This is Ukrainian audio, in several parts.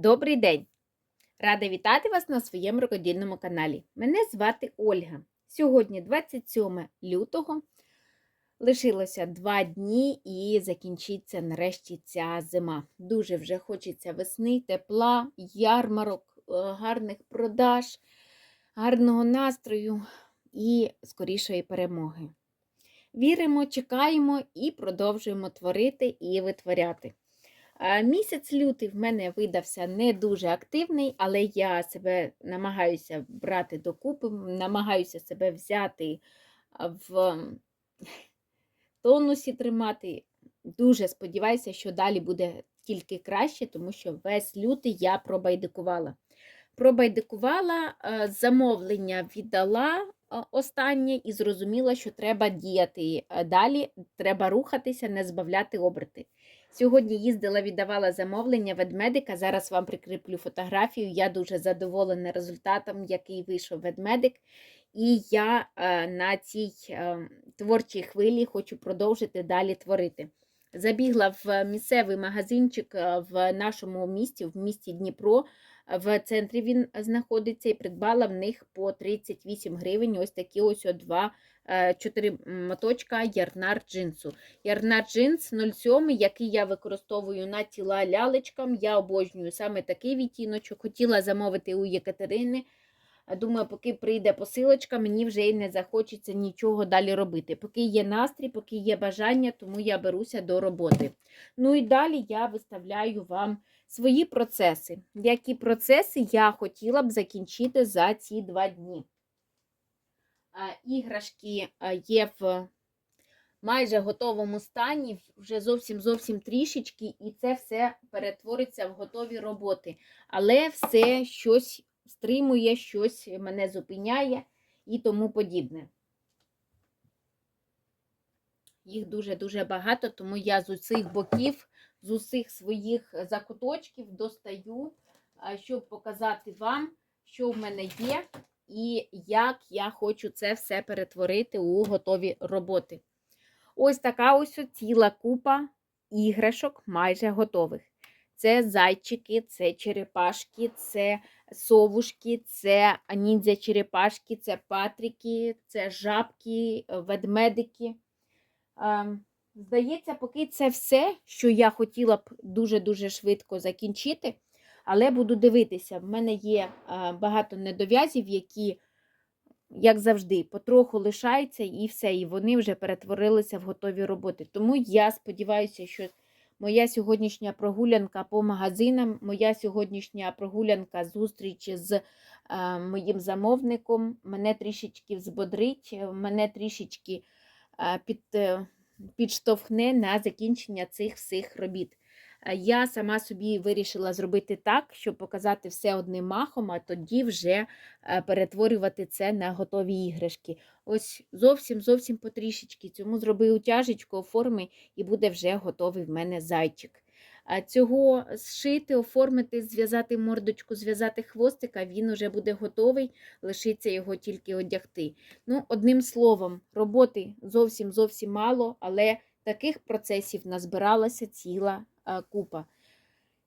Добрий день! Рада вітати вас на своєму рукодільному каналі. Мене звати Ольга. Сьогодні 27 лютого. Лишилося два дні і закінчиться нарешті ця зима. Дуже вже хочеться весни, тепла, ярмарок, е, гарних продаж, гарного настрою і скорішої перемоги. Віримо, чекаємо і продовжуємо творити і витворяти. Місяць лютий в мене видався не дуже активний, але я себе намагаюся брати докупи, намагаюся себе взяти в тонусі тримати. Дуже сподіваюся, що далі буде тільки краще, тому що весь лютий я пробайдикувала. Пробайдикувала, замовлення віддала останнє і зрозуміла, що треба діяти далі, треба рухатися, не збавляти оберти. Сьогодні їздила, віддавала замовлення ведмедика. Зараз вам прикріплю фотографію. Я дуже задоволена результатом, який вийшов ведмедик. І я е, на цій е, творчій хвилі хочу продовжити далі творити. Забігла в місцевий магазинчик е, в нашому місті, в місті Дніпро. В центрі він знаходиться і придбала в них по 38 гривень. Ось такі ось два е, чотири моточка ярнар джинсу. Ярнар джинс 07, який я використовую на тіла лялечкам. Я обожнюю саме такий відтіночок. Хотіла замовити у Єкатерини. Думаю, поки прийде посилочка, мені вже й не захочеться нічого далі робити. Поки є настрій, поки є бажання, тому я беруся до роботи. Ну і далі я виставляю вам свої процеси. Які процеси я хотіла б закінчити за ці два дні. Іграшки є в майже готовому стані, вже зовсім зовсім трішечки, і це все перетвориться в готові роботи. Але все щось стримує, щось мене зупиняє і тому подібне. Їх дуже-дуже багато, тому я з усіх боків, з усіх своїх закуточків достаю, щоб показати вам, що в мене є, і як я хочу це все перетворити у готові роботи. Ось така ось ціла купа іграшок майже готових. Це зайчики, це черепашки, це совушки, це ніндзя черепашки, це патрики, це жабки, ведмедики. Ем, Здається, поки це все, що я хотіла б дуже-дуже швидко закінчити, але буду дивитися, в мене є е, багато недов'язів, які, як завжди, потроху лишаються і все, і вони вже перетворилися в готові роботи. Тому я сподіваюся, що моя сьогоднішня прогулянка по магазинам, моя сьогоднішня прогулянка зустріч з е, моїм замовником мене трішечки взбодрить, мене трішечки е, під, е, підштовхне на закінчення цих всіх робіт. Е, Я сама собі вирішила зробити так, щоб показати все одним махом, а тоді вже е, перетворювати це на готові іграшки. Ось зовсім зовсім потрішечки. Цьому зроби утяжечку, оформи, і буде вже готовий в мене зайчик. А Цього зшити, оформити, зв'язати мордочку, зв'язати хвостика, він уже буде готовий, лишиться його тільки одягти. Ну, Одним словом, роботи зовсім зовсім мало, але таких процесів назбиралася ціла купа.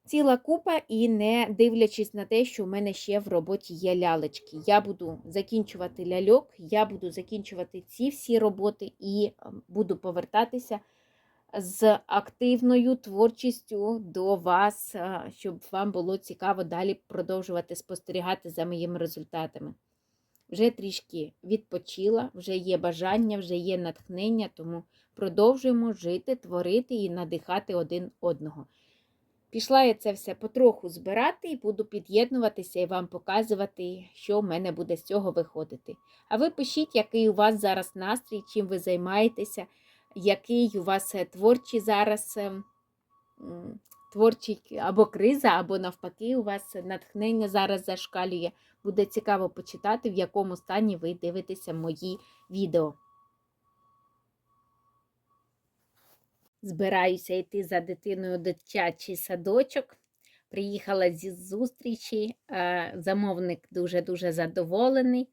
Ціла купа, і не дивлячись на те, що в мене ще в роботі є лялечки. Я буду закінчувати ляльок, я буду закінчувати ці всі роботи і буду повертатися з активною творчістю до вас, щоб вам було цікаво далі продовжувати спостерігати за моїми результатами. Вже трішки відпочила, вже є бажання, вже є натхнення, тому продовжуємо жити, творити і надихати один одного. Пішла я це все потроху збирати і буду під'єднуватися і вам показувати, що в мене буде з цього виходити. А ви пишіть, який у вас зараз настрій, чим ви займаєтеся, який у вас е, творчий зараз е, творчий або криза, або навпаки, у вас натхнення зараз зашкалює. Буде цікаво почитати, в якому стані ви дивитеся мої відео. Збираюся йти за дитиною дитячий садочок. Приїхала зі зустрічі. Замовник дуже-дуже задоволений.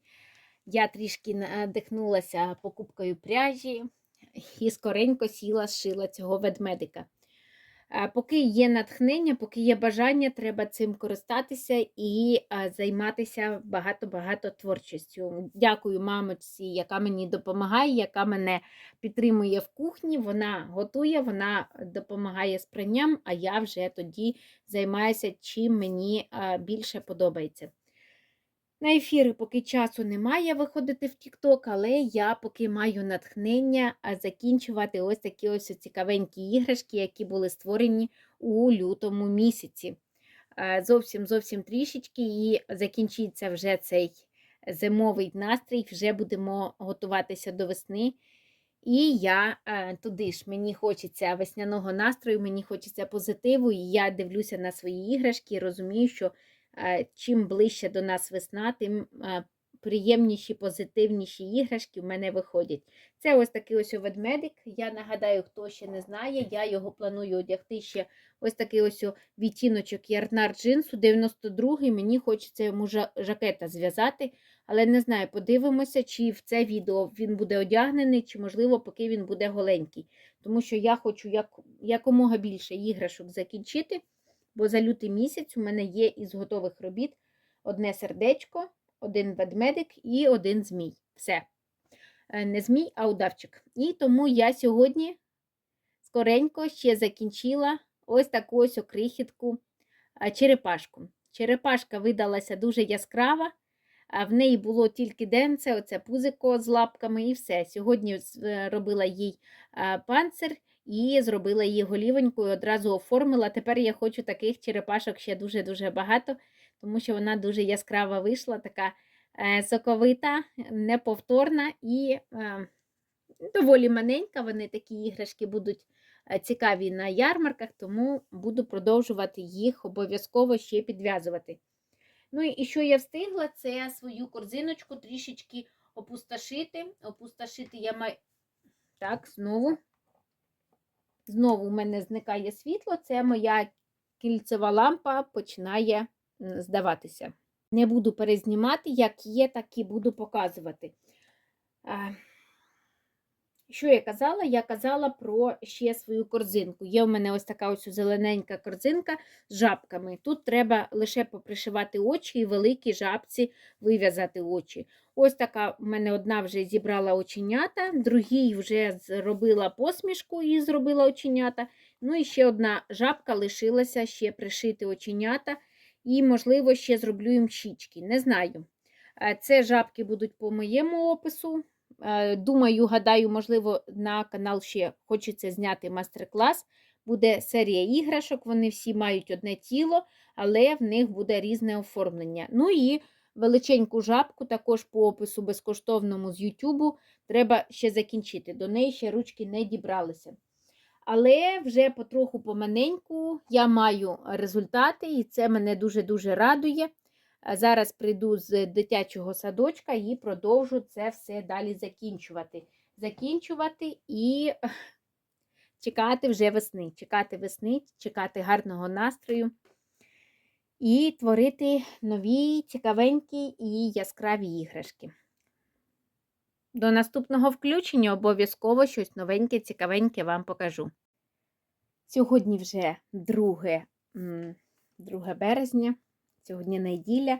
Я трішки надихнулася покупкою пряжі і скоренько сіла, зшила цього ведмедика. Е, Поки є натхнення, поки є бажання, треба цим користатися і е, займатися багато-багато творчістю. Дякую мамочці, яка мені допомагає, яка мене підтримує в кухні. Вона готує, вона допомагає з пранням, а я вже тоді займаюся, чим мені е, більше подобається. На ефіри поки часу немає виходити в TikTok, але я поки маю натхнення закінчувати ось такі ось цікавенькі іграшки, які були створені у лютому місяці. Зовсім зовсім трішечки, і закінчиться вже цей зимовий настрій, вже будемо готуватися до весни. І я туди ж мені хочеться весняного настрою, мені хочеться позитиву, і я дивлюся на свої іграшки і розумію, що чим ближче до нас весна, тим е, приємніші, позитивніші іграшки в мене виходять. Це ось такий ось ведмедик. Я нагадаю, хто ще не знає, я його планую одягти ще ось такий ось відтіночок ярнар джинсу, 92-й. Мені хочеться йому жакета зв'язати. Але не знаю, подивимося, чи в це відео він буде одягнений, чи, можливо, поки він буде голенький. Тому що я хочу як, якомога більше іграшок закінчити, бо за лютий місяць у мене є із готових робіт одне сердечко, один ведмедик і один змій. Все. Е, Не змій, а удавчик. І тому я сьогодні скоренько ще закінчила ось таку ось окрихітку черепашку. Черепашка видалася дуже яскрава. А в неї було тільки денце, оце пузико з лапками і все. Сьогодні е, робила їй панцир і зробила її голівонькою, одразу оформила. Тепер я хочу таких черепашок ще дуже-дуже багато, тому що вона дуже яскрава вийшла, така е, соковита, неповторна і е, доволі маленька. Вони такі іграшки будуть е, цікаві на ярмарках, тому буду продовжувати їх обов'язково ще підв'язувати. Ну і що я встигла, це свою корзиночку трішечки опустошити. Опустошити я маю. Так, знову. Знову у мене зникає світло, це моя кільцева лампа починає здаватися. Не буду перезнімати, як є, так і буду показувати. Що я казала? Я казала про ще свою корзинку. Є у мене ось така ось зелененька корзинка з жабками. Тут треба лише попришивати очі і великій жабці вив'язати очі. Ось така в мене одна вже зібрала оченята, другій вже зробила посмішку і зробила оченята. Ну і ще одна жабка лишилася ще пришити оченята. І, можливо, ще зроблю їм щічки. Не знаю. Е, Це жабки будуть по моєму опису. Е, Думаю, гадаю, можливо, на канал ще хочеться зняти мастер-клас. Буде серія іграшок, вони всі мають одне тіло, але в них буде різне оформлення. Ну і величеньку жабку, також по опису безкоштовному з Ютубу, треба ще закінчити. До неї ще ручки не дібралися. Але вже потроху поманеньку я маю результати, і це мене дуже-дуже радує. А Зараз прийду з дитячого садочка і продовжу це все далі закінчувати. Закінчувати і чекати вже весни. Чекати весни, чекати гарного настрою і творити нові, цікавенькі і яскраві іграшки. До наступного включення обов'язково щось новеньке, цікавеньке вам покажу. Сьогодні вже 2, 2 березня, сьогодні неділя.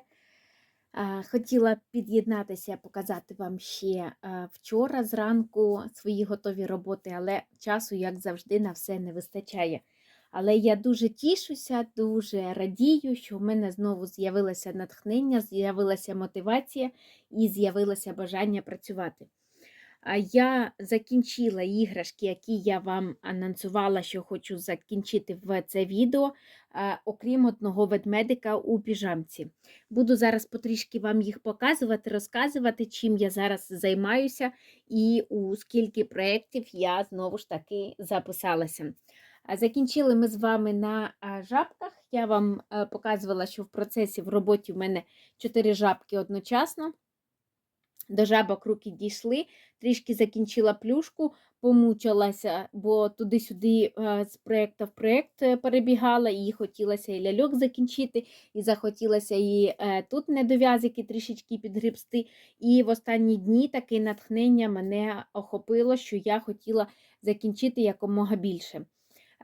Хотіла під'єднатися, показати вам ще вчора зранку свої готові роботи, але часу, як завжди, на все не вистачає. Але я дуже тішуся, дуже радію, що в мене знову з'явилося натхнення, з'явилася мотивація і з'явилося бажання працювати. Я закінчила іграшки, які я вам анонсувала, що хочу закінчити в це відео, окрім одного ведмедика у піжамці. Буду зараз потрішки вам їх показувати, розказувати, чим я зараз займаюся і у скільки проєктів я знову ж таки записалася. Закінчили ми з вами на жабках. Я вам е, показувала, що в процесі в роботі в мене 4 жабки одночасно. До жабок руки дійшли, трішки закінчила плюшку, помучилася, бо туди-сюди е, з проєкту в проєкт е, перебігала, і хотілося і ляльок закінчити, і захотілося і е, тут недов'язики трішечки підгрібсти. І в останні дні таке натхнення мене охопило, що я хотіла закінчити якомога більше.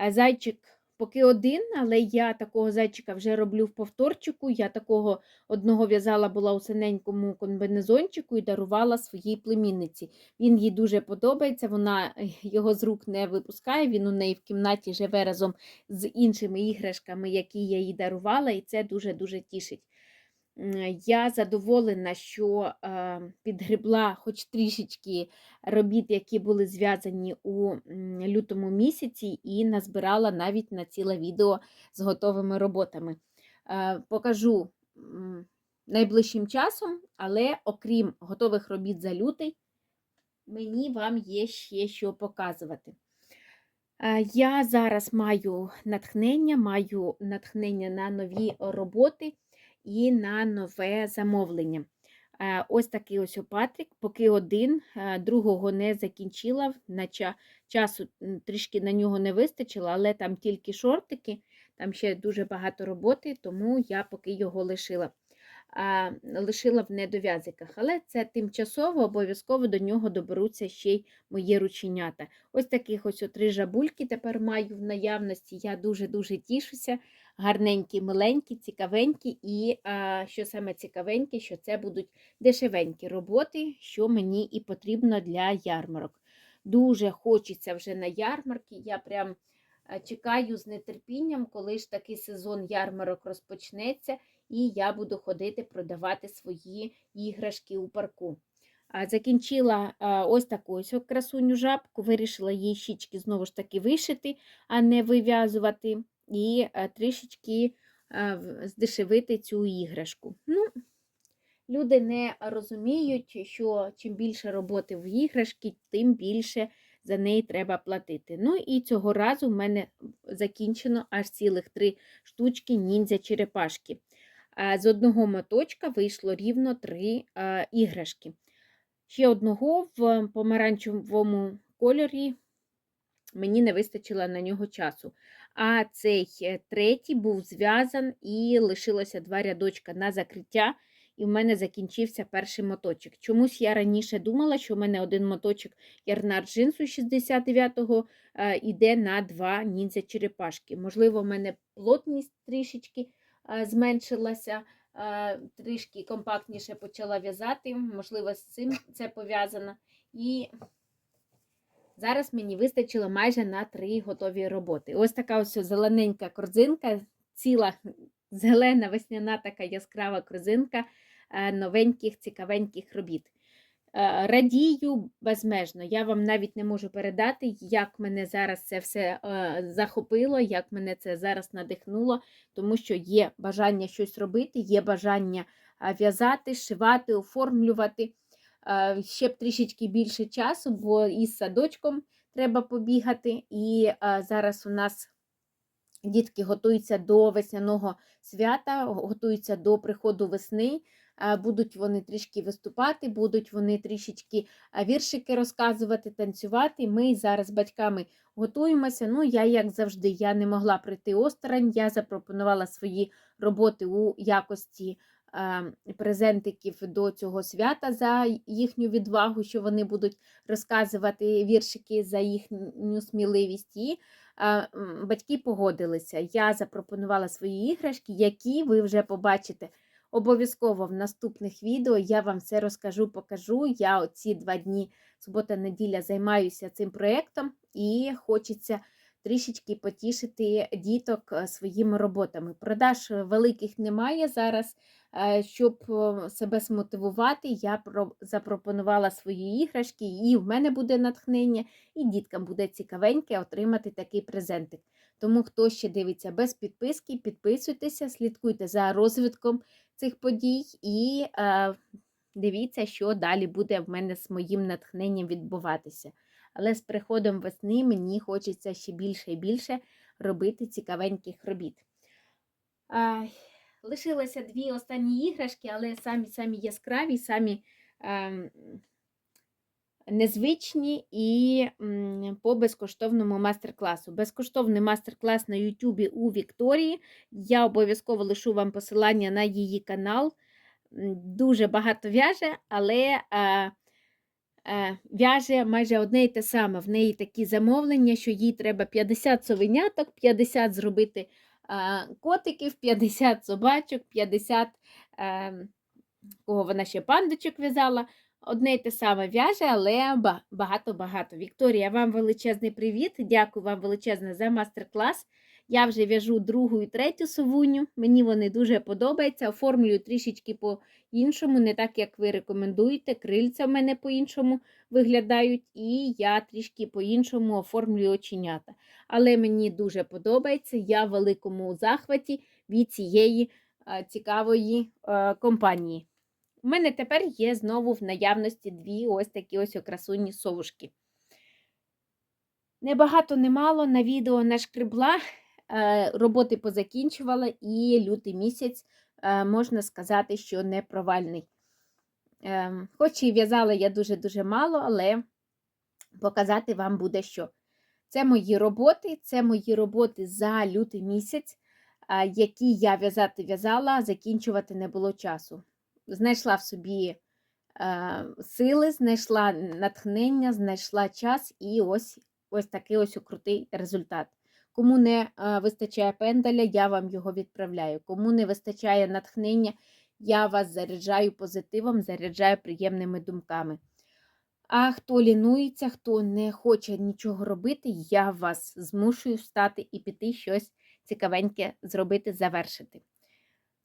Зайчик поки один, але я такого зайчика вже роблю в повторчику. Я такого одного в'язала була у синенькому комбінезончику і дарувала своїй племінниці. Він їй дуже подобається, вона е, його з рук не випускає. Він у неї в кімнаті живе разом з іншими іграшками, які я їй дарувала, і це дуже-дуже тішить. Я задоволена, що підгребла хоч трішечки робіт, які були зв'язані у лютому місяці, і назбирала навіть на ціле відео з готовими роботами. Покажу найближчим часом, але окрім готових робіт за лютий, мені вам є ще що показувати. Я зараз маю натхнення, маю натхнення на нові роботи і на нове замовлення. Е, Ось такий ось Патрік, поки один, е, другого не закінчила. На ча- часу трішки на нього не вистачило, але там тільки шортики, там ще дуже багато роботи, тому я поки його лишила. Лишила в недов'язиках, але це тимчасово, обов'язково до нього доберуться ще й мої рученята. Ось таких ось три жабульки тепер маю в наявності. Я дуже-дуже тішуся. Гарненькі, миленькі, цікавенькі, і що саме цікавеньке, що це будуть дешевенькі роботи, що мені і потрібно для ярмарок. Дуже хочеться вже на ярмарки. Я прям чекаю з нетерпінням, коли ж такий сезон ярмарок розпочнеться, і я буду ходити продавати свої іграшки у парку. Закінчила ось таку ось красуню жабку, вирішила їй щічки знову ж таки вишити, а не вив'язувати, і трішечки здешевити цю іграшку. Ну, люди не розуміють, що чим більше роботи в іграшки, тим більше за неї треба платити. Ну і цього разу в мене закінчено аж цілих три штучки ніндзя черепашки. З одного моточка вийшло рівно три іграшки. Ще одного в помаранчевому кольорі мені не вистачило на нього часу. А цей е, третій був зв'язан і лишилося два рядочка на закриття, і в мене закінчився перший моточок. Чомусь я раніше думала, що в мене один моточок ярнар джинсу 69-го е, іде на два ніндзя черепашки. Можливо, в мене плотність трішечки е, зменшилася, е, трішки компактніше почала в'язати. Можливо, з цим це пов'язано. І зараз мені вистачило майже на три готові роботи. Ось така ось зелененька корзинка, ціла зелена весняна така яскрава корзинка е, новеньких, цікавеньких робіт. Е, Радію безмежно. Я вам навіть не можу передати, як мене зараз це все е, захопило, як мене це зараз надихнуло, тому що є бажання щось робити, є бажання в'язати, шивати, оформлювати. Е, Ще б трішечки більше часу, бо із садочком треба побігати. І е, зараз у нас дітки готуються до весняного свята, готуються до приходу весни. Е, Будуть вони трішки виступати, будуть вони трішечки віршики розказувати, танцювати. Ми зараз з батьками готуємося. Ну, я, як завжди, я не могла прийти осторонь. Я запропонувала свої роботи у якості презентиків до цього свята за їхню відвагу, що вони будуть розказувати віршики за їхню сміливість. І батьки погодилися. Я запропонувала свої іграшки, які ви вже побачите. Обов'язково в наступних відео я вам все розкажу, покажу. Я оці два дні, субота-неділя, займаюся цим проєктом і хочеться трішечки потішити діток е, своїми роботами. Продаж е, великих немає зараз. Е, Щоб себе змотивувати, я запропонувала свої іграшки, і в мене буде натхнення, і діткам буде цікавеньке отримати такий презентик. Тому, хто ще дивиться без підписки, підписуйтеся, слідкуйте за розвитком цих подій і е, дивіться, що далі буде в мене з моїм натхненням відбуватися. Але з приходом весни мені хочеться ще більше і більше робити цікавеньких робіт. А, лишилося дві останні іграшки, але самі самі яскраві, самі ем, незвичні і по безкоштовному майстер-класу. Безкоштовний майстер-клас на Ютубі у Вікторії. Я обов'язково лишу вам посилання на її канал. Дуже багато в'яже, але а, е, в'яже майже одне і те саме. В неї такі замовлення, що їй треба 50 совеняток, 50 зробити е, котиків, 50 собачок, 50 е, кого вона ще пандочок в'язала. Одне й те саме в'яже, але багато-багато. Вікторія, вам величезний привіт. Дякую вам величезне за мастер-клас. Я вже в'яжу другу і третю совуню. Мені вони дуже подобаються. Оформлюю трішечки по-іншому, не так, як ви рекомендуєте. Крильця в мене по-іншому виглядають, і я трішки по-іншому оформлюю оченята. Але мені дуже подобається. Я в великому захваті від цієї цікавої компанії. У мене тепер є знову в наявності дві ось такі ось окрасунні совушки. Небагато немало на відео нашкребла, роботи позакінчувала, і лютий місяць, е, можна сказати, що не провальний. Ем, Хоч і в'язала я дуже-дуже мало, але показати вам буде що. Це мої роботи, це мої роботи за лютий місяць, які я в'язати в'язала, закінчувати не було часу. Знайшла в собі е, сили, знайшла натхнення, знайшла час і ось, ось такий ось крутий результат. Кому не е, вистачає пендаля, я вам його відправляю. Кому не вистачає натхнення, я вас заряджаю позитивом, заряджаю приємними думками. А хто лінується, хто не хоче нічого робити, я вас змушую встати і піти щось цікавеньке зробити, завершити.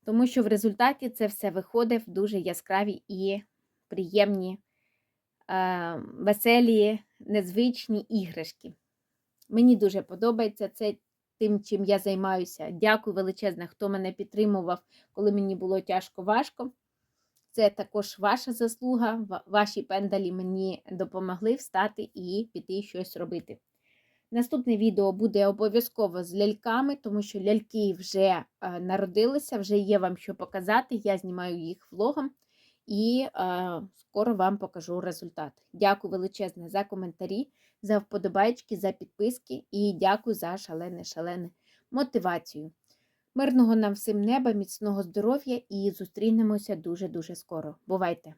Тому що в результаті це все виходить в дуже яскраві і приємні, е, веселі, незвичні іграшки. Мені дуже подобається це тим, чим я займаюся. Дякую величезне, хто мене підтримував, коли мені було тяжко важко. Це також ваша заслуга. Ваші пендалі мені допомогли встати і піти щось робити. Наступне відео буде обов'язково з ляльками, тому що ляльки вже е, народилися, вже є вам що показати. Я знімаю їх влогом і е, скоро вам покажу результат. Дякую величезне за коментарі, за вподобайки, за підписки і дякую за шалене, шалене мотивацію. Мирного нам всім неба, міцного здоров'я і зустрінемося дуже-дуже скоро. Бувайте!